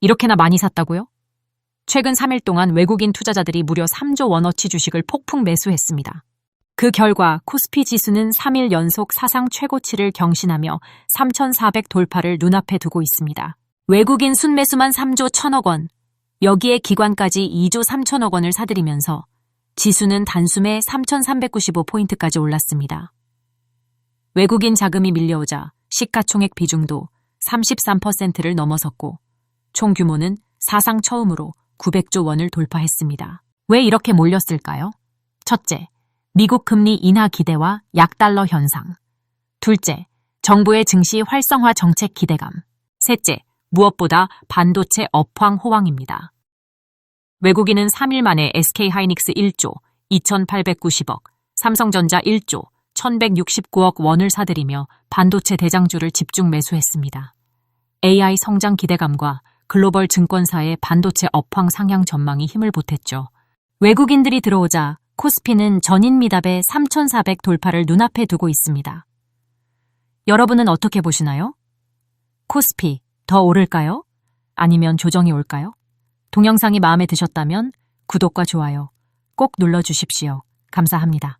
이렇게나 많이 샀다고요? 최근 3일 동안 외국인 투자자들이 무려 3조 원어치 주식을 폭풍 매수했습니다. 그 결과 코스피 지수는 3일 연속 사상 최고치를 경신하며 3,400 돌파를 눈앞에 두고 있습니다. 외국인 순매수만 3조 1천억 원, 여기에 기관까지 2조 3천억 원을 사들이면서 지수는 단숨에 3,395포인트까지 올랐습니다. 외국인 자금이 밀려오자 시가총액 비중도 33%를 넘어섰고 총 규모는 사상 처음으로 900조 원을 돌파했습니다. 왜 이렇게 몰렸을까요? 첫째, 미국 금리 인하 기대와 약달러 현상. 둘째, 정부의 증시 활성화 정책 기대감. 셋째, 무엇보다 반도체 업황 호황입니다. 외국인은 3일 만에 SK 하이닉스 1조 2,890억, 삼성전자 1조 1,169억 원을 사들이며 반도체 대장주를 집중 매수했습니다. AI 성장 기대감과 글로벌 증권사의 반도체 업황 상향 전망이 힘을 보탰죠. 외국인들이 들어오자 코스피는 전인 미답의 3,400 돌파를 눈앞에 두고 있습니다. 여러분은 어떻게 보시나요? 코스피 더 오를까요? 아니면 조정이 올까요? 동영상이 마음에 드셨다면 구독과 좋아요 꼭 눌러주십시오. 감사합니다.